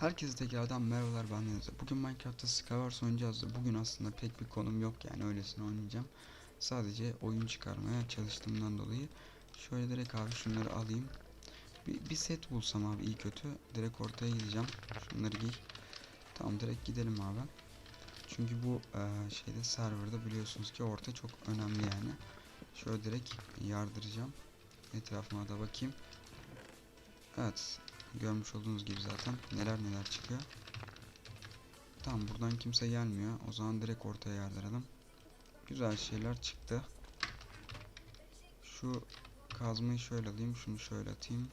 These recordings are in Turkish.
Herkese tekrardan merhabalar ben Deniz. Bugün Minecraft'ta Skywars oynayacağız bugün aslında pek bir konum yok yani öylesine oynayacağım. Sadece oyun çıkarmaya çalıştığımdan dolayı şöyle direkt abi şunları alayım. Bir, bir set bulsam abi iyi kötü direkt ortaya gideceğim. Şunları giy. Tamam direkt gidelim abi. Çünkü bu eee, şeyde serverda biliyorsunuz ki orta çok önemli yani. Şöyle direkt yardıracağım. Etrafıma da bakayım. Evet Görmüş olduğunuz gibi zaten neler neler çıkıyor. Tamam buradan kimse gelmiyor. O zaman direkt ortaya yardıralım. Güzel şeyler çıktı. Şu kazmayı şöyle alayım. Şunu şöyle atayım.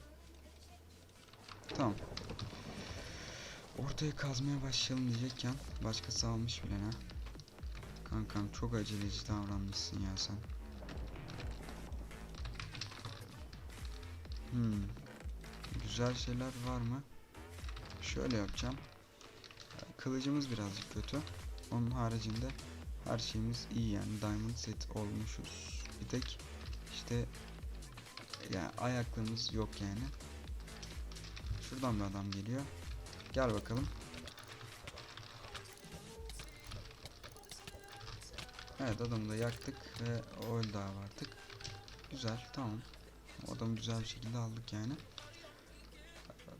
Tamam. Ortaya kazmaya başlayalım diyecekken başkası almış bile ne? Kankam çok aceleci davranmışsın ya sen. Hmm. Güzel şeyler var mı? Şöyle yapacağım. Kılıcımız birazcık kötü. Onun haricinde her şeyimiz iyi yani diamond set olmuşuz. Bir tek işte yani ayaklığımız yok yani. Şuradan bir adam geliyor. Gel bakalım. Evet adamı da yaktık ve o öldü abi artık. Güzel tamam. Adamı güzel bir şekilde aldık yani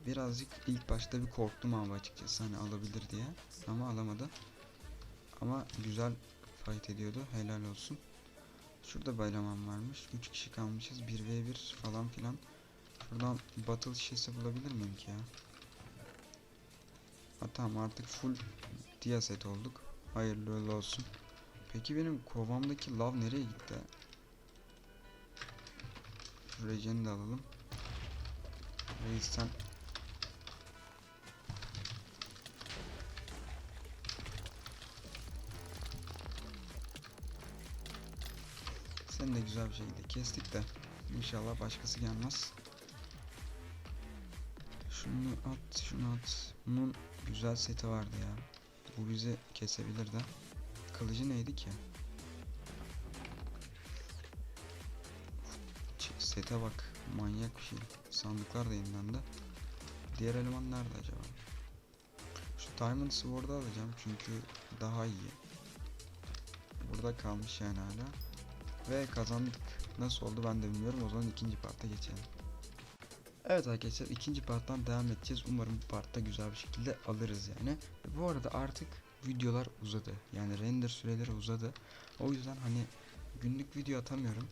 birazcık ilk başta bir korktum abi açıkçası hani alabilir diye ama alamadı. Ama güzel fight ediyordu. Helal olsun. Şurada eleman varmış. 3 kişi kalmışız. 1v1 falan filan. Şuradan battle şişesi bulabilir miyim ki ya? Ha tamam artık full dia set olduk. Hayırlı olsun. Peki benim kovamdaki lav nereye gitti? Şu rejeni de alalım. Reis sen Seni de güzel bir şekilde kestik de inşallah başkası gelmez. Şunu at, şunu at. Bunun güzel seti vardı ya. Bu bizi kesebilir de. Kılıcı neydi ki? Sete bak. Manyak bir şey. Sandıklar da yenilendi. Diğer eleman nerede acaba? Şu Diamond Sword'u alacağım çünkü daha iyi. Burada kalmış yani hala. Ve kazandık. Nasıl oldu ben de bilmiyorum. O zaman ikinci parta geçelim. Evet arkadaşlar ikinci parttan devam edeceğiz. Umarım bu partta güzel bir şekilde alırız yani. Bu arada artık videolar uzadı. Yani render süreleri uzadı. O yüzden hani günlük video atamıyorum.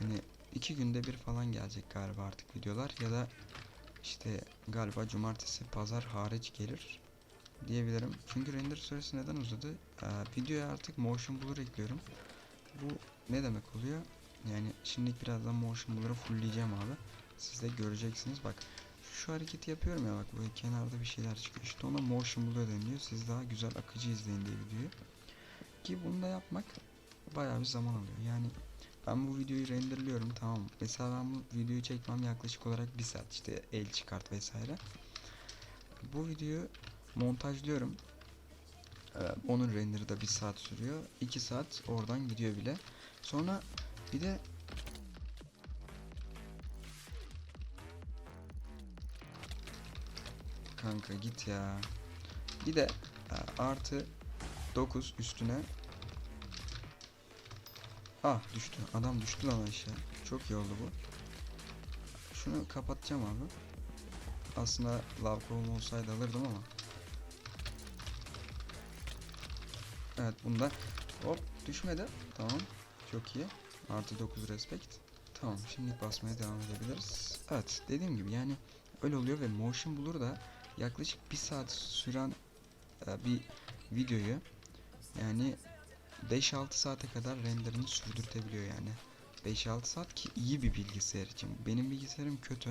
Hani iki günde bir falan gelecek galiba artık videolar. Ya da işte galiba cumartesi pazar hariç gelir diyebilirim. Çünkü render süresi neden uzadı? Ee, videoya artık motion blur ekliyorum. Bu ne demek oluyor? Yani şimdi birazdan motion blur'ı fullleyeceğim abi. Siz de göreceksiniz. Bak şu hareketi yapıyorum ya bak böyle kenarda bir şeyler çıkıyor. İşte ona motion blur deniliyor. Siz daha güzel akıcı izleyin diye videoyu. Ki bunu da yapmak bayağı bir zaman alıyor. Yani ben bu videoyu renderliyorum tamam? Mesela ben bu videoyu çekmem yaklaşık olarak bir saat işte el çıkart vesaire. Bu videoyu montajlıyorum. Ee, onun renderı da bir saat sürüyor. 2 saat oradan gidiyor bile. Sonra bir de Kanka git ya. Bir de e, artı 9 üstüne Ah düştü. Adam düştü lan aşağı. Çok iyi oldu bu. Şunu kapatacağım abi. Aslında lav olsaydı alırdım ama. Evet bunda hop düşmedi. Tamam. Çok iyi. Artı 9 respect. Tamam şimdi basmaya devam edebiliriz. Evet dediğim gibi yani öyle oluyor ve motion blur da yaklaşık bir saat süren e, bir videoyu yani 5-6 saate kadar renderini sürdürtebiliyor yani. 5-6 saat ki iyi bir bilgisayar için. Benim bilgisayarım kötü.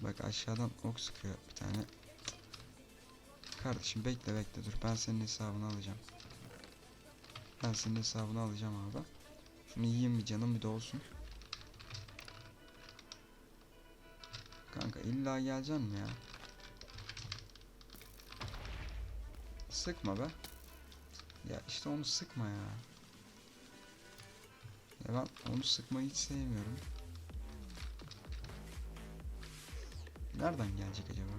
Bak aşağıdan ok sıkıyor bir tane. Kardeşim bekle bekle dur ben senin hesabını alacağım. Ben senin hesabını alacağım abi. Şunu yiyeyim bir canım bir de olsun. Kanka illa geleceksin mi ya? Sıkma be. Ya işte onu sıkma ya. Ya ben onu sıkmayı hiç sevmiyorum. Nereden gelecek acaba?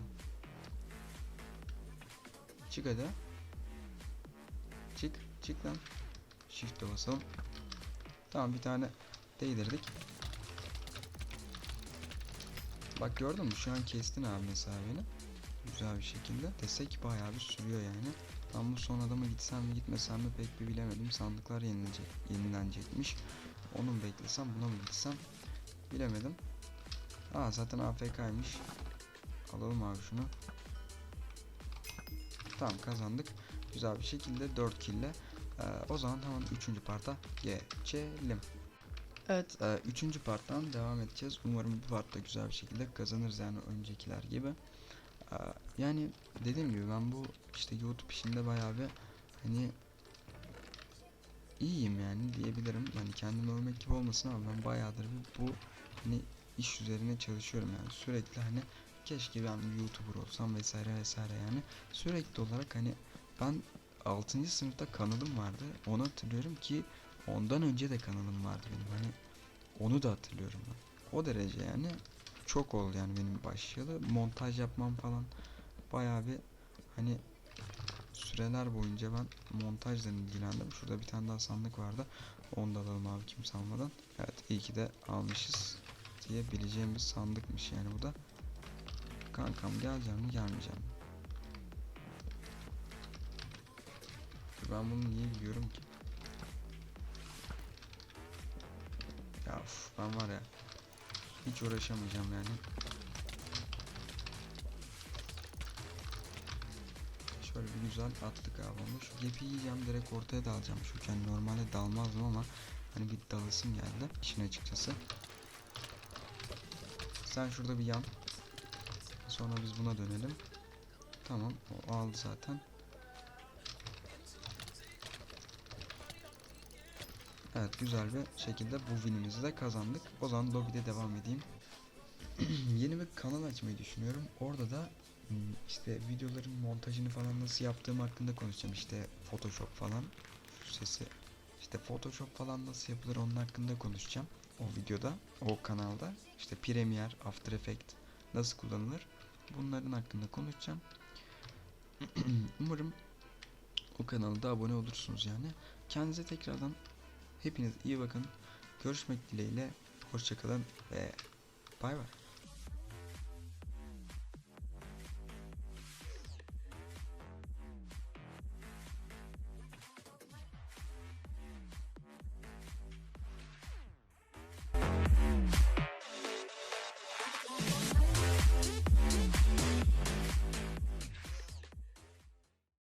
Çık hadi. Çık. Çık lan. Shift'e basalım. Tamam bir tane değdirdik. Bak gördün mü? Şu an kestin abi mesela beni. Güzel bir şekilde. Desek bayağı bir sürüyor yani. Ben bu son adama gitsem mi gitmesem mi pek bir bilemedim. Sandıklar yenilecek, yenilenecekmiş. Onu mu beklesem buna mı gitsem bilemedim. Aa zaten AFK'ymış. Alalım abi şunu. Tamam kazandık. Güzel bir şekilde 4 kill ile. Ee, o zaman tamam 3. parta geçelim. Evet 3. parttan devam edeceğiz. Umarım bu partta güzel bir şekilde kazanırız yani öncekiler gibi. Ee, yani dediğim gibi ben bu işte YouTube işinde bayağı bir hani iyiyim yani diyebilirim. Yani kendimi övmek gibi olmasın ama ben bayağıdır bir bu hani iş üzerine çalışıyorum yani sürekli hani keşke ben bir YouTuber olsam vesaire vesaire yani sürekli olarak hani ben 6. sınıfta kanalım vardı onu hatırlıyorum ki ondan önce de kanalım vardı benim hani onu da hatırlıyorum ben o derece yani çok oldu yani benim başlayalı montaj yapmam falan bayağı bir hani süreler boyunca ben montajla ilgilendim. Şurada bir tane daha sandık vardı. Onu da alalım abi kimse almadan. Evet iyi ki de almışız diyebileceğim bir sandıkmış yani bu da. Kankam geleceğim mi gelmeyeceğim mi? Ben bunu niye biliyorum ki? Ya uf, ben var ya hiç uğraşamayacağım yani. Şöyle bir güzel attık abi onu. Şu gepi yiyeceğim direkt ortaya dalacağım. Çünkü hani normalde dalmazdım ama hani bir dalasım geldi işin açıkçası. Sen şurada bir yan. Sonra biz buna dönelim. Tamam o aldı zaten. Evet güzel bir şekilde bu winimizi de kazandık. O zaman lobby'de devam edeyim. Yeni bir kanal açmayı düşünüyorum. Orada da Hmm, işte videoların montajını falan nasıl yaptığım hakkında konuşacağım işte Photoshop falan sesi işte Photoshop falan nasıl yapılır onun hakkında konuşacağım o videoda o kanalda işte Premiere After Effects nasıl kullanılır bunların hakkında konuşacağım umarım o kanalda abone olursunuz yani kendinize tekrardan hepiniz iyi bakın. Görüşmek dileğiyle. Hoşçakalın ve bay bay